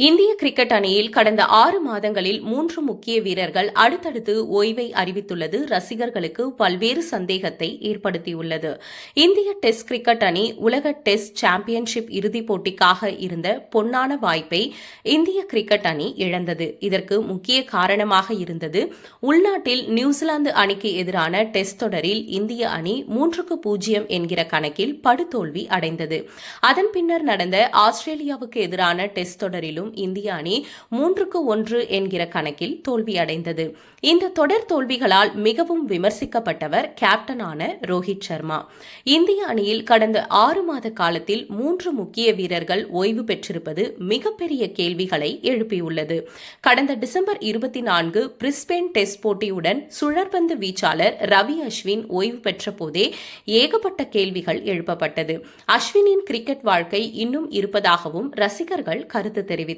இந்திய கிரிக்கெட் அணியில் கடந்த ஆறு மாதங்களில் மூன்று முக்கிய வீரர்கள் அடுத்தடுத்து ஓய்வை அறிவித்துள்ளது. ரசிகர்களுக்கு பல்வேறு சந்தேகத்தை ஏற்படுத்தியுள்ளது. இந்திய டெஸ்ட் கிரிக்கெட் அணி உலக டெஸ்ட் சாம்பியன்ஷிப் இறுதிப் போட்டிக்காக இருந்த பொன்னான வாய்ப்பை இந்திய கிரிக்கெட் அணி இழந்தது. இதற்கு முக்கிய காரணமாக இருந்தது உள்நாட்டில் நியூசிலாந்து அணிக்கு எதிரான டெஸ்ட் தொடரில் இந்திய அணி மூன்றுக்கு பூஜ்ஜியம் என்கிற கணக்கில் படுதோல்வி அடைந்தது. அதன் பின்னர் நடந்த ஆஸ்திரேலியாவுக்கு எதிரான டெஸ்ட் தொடரிலும் இந்திய அணி மூன்றுக்கு ஒன்று என்கிற கணக்கில் தோல்வியடைந்தது. இந்த தொடர் தோல்விகளால் மிகவும் விமர்சிக்கப்பட்டவர் கேப்டனான ரோஹித் சர்மா. இந்திய அணியில் கடந்த ஆறு மாத காலத்தில் மூன்று முக்கிய வீரர்கள் ஓய்வு பெற்றிருப்பது மிகப்பெரிய கேள்விகளை எழுப்பியுள்ளது. கடந்த டிசம்பர் இருபத்தி நான்கு பிரிஸ்பேன் டெஸ்ட் போட்டியுடன் சுழற்பந்து வீச்சாளர் ரவி அஸ்வின் ஓய்வு பெற்ற போதே ஏகப்பட்ட கேள்விகள் எழுப்பப்பட்டது. அஸ்வினின் கிரிக்கெட் வாழ்க்கை இன்னும் இருப்பதாகவும் ரசிகர்கள் கருத்து தெரிவித்தனர்.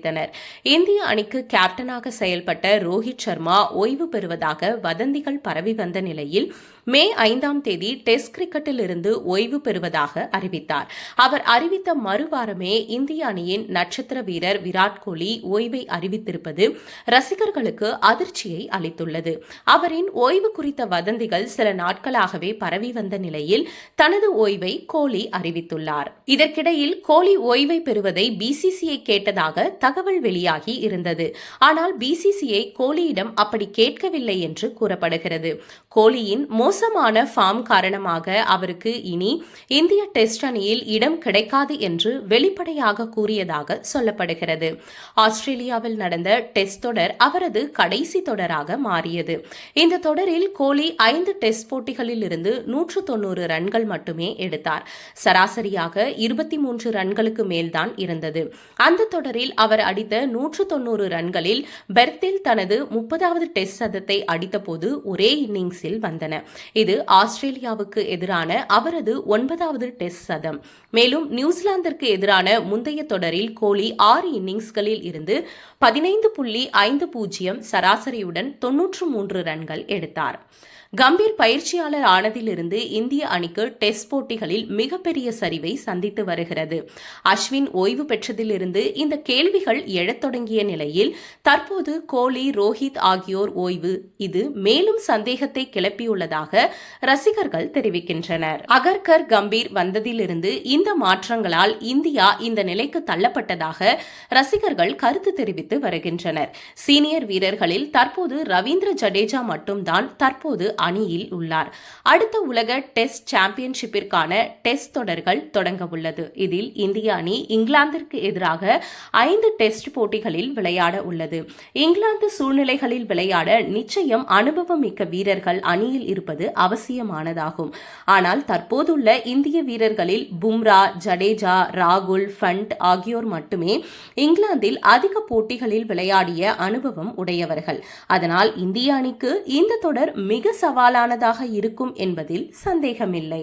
இந்திய அணிக்கு கேப்டனாக செயல்பட்ட ரோஹித் சர்மா ஓய்வு பெறுவதாக வதந்திகள் பரவி வந்த நிலையில் மே ஐந்தாம் தேதி டெஸ்ட் கிரிக்கெட்டில் இருந்து ஓய்வு பெறுவதாக அறிவித்தார். அவர் அறிவித்த மறுவாரமே இந்திய அணியின் நட்சத்திர வீரர் விராட் கோலி ஓய்வை அறிவித்திருப்பது ரசிகர்களுக்கு அதிர்ச்சியை அளித்துள்ளது. அவரின் ஓய்வு குறித்த வதந்திகள் சில நாட்களாகவே பரவி வந்த நிலையில் தனது ஓய்வை கோலி அறிவித்துள்ளார். இதற்கிடையில் கோலி ஓய்வை பெறுவதை பிசிசிஐ கேட்டதாக தகவல் வெளியாகி இருந்தது. ஆனால் பிசிசிஐ கோலியிடம் அப்படி கேட்கவில்லை என்று கூறப்படுகிறது. கோலியின் மோசமான ஃபார்ம் காரணமாக அவருக்கு இனி இந்திய டெஸ்ட் அணியில் இடம் கிடைக்காது என்று வெளிப்படையாக கூறியதாக சொல்லப்படுகிறது. ஆஸ்திரேலியாவில் நடந்த டெஸ்ட் தொடர் அவரது கடைசி தொடராக மாறியது. இந்த தொடரில் கோலி ஐந்து டெஸ்ட் போட்டிகளில் இருந்து நூற்று தொன்னூறு ரன்கள் மட்டுமே எடுத்தார். சராசரியாக இருபத்தி மூன்று ரன்களுக்கு மேல்தான் இருந்தது. அந்த தொடரில் அவர் அடித்த நூற்று தொன்னூறு ரன்களில் பெர்த்தில் தனது முப்பதாவது டெஸ்ட் சதத்தை அடித்தபோது ஒரே இன்னிங்ஸில் வந்தன. இது ஆஸ்திரேலியாவுக்கு எதிரான அவரது ஒன்பதாவது டெஸ்ட் சதம். மேலும் நியூசிலாந்திற்கு எதிரான முந்தைய தொடரில் கோலி ஆறு இன்னிங்ஸ்களில் இருந்து பதினைந்து புள்ளி ஐந்து பூஜ்ஜியம் சராசரியுடன் தொன்னூற்று மூன்று ரன்கள் எடுத்தார். கம்பீர் பயிற்சியாளர் ஆனதிலிருந்து இந்திய அணிக்கு டெஸ்ட் போட்டிகளில் மிகப்பெரிய சரிவை சந்தித்து வருகிறது. அஸ்வின் ஓய்வு பெற்றதிலிருந்து இந்த கேள்விகள் எழத் தொடங்கிய நிலையில் தற்போது கோலி ரோஹித் ஆகியோர் ஓய்வு. இது மேலும் சந்தேகத்தை கிளப்பியுள்ளதாக ரசிகர்கள் தெரிவிக்கின்றனர். அகர்கர் கம்பீர் வந்ததிலிருந்து இந்த மாற்றங்களால் இந்தியா இந்த நிலைக்கு தள்ளப்பட்டதாக ரசிகர்கள் கருத்து தெரிவித்து வருகின்றனர். சீனியர் வீரர்களில் தற்போது ரவீந்திர ஜடேஜா மட்டும்தான் தற்போது அணியில் உள்ளார். அடுத்த உலக டெஸ்ட் சாம்பியன்ஷிப்பிற்கான டெஸ்ட் தொடர்கள் தொடங்க உள்ளது. இதில் இந்திய அணி இங்கிலாந்திற்கு எதிராக ஐந்து டெஸ்ட் போட்டிகளில் விளையாட உள்ளது. இங்கிலாந்து சூழ்நிலைகளில் விளையாட நிச்சயம் அனுபவம் மிக்க வீரர்கள் அணியில் இருப்பது அவசியமானதாகும். ஆனால் தற்போதுள்ள இந்திய வீரர்களில் பும்ரா ஜடேஜா ராகுல் ஃபண்ட் ஆகியோர் மட்டுமே இங்கிலாந்தில் அதிக போட்டிகளில் விளையாடிய அனுபவம் உடையவர்கள். அதனால் இந்திய அணிக்கு இந்த தொடர் மிக சவாலானதாக இருக்கும் என்பதில் சந்தேகமில்லை.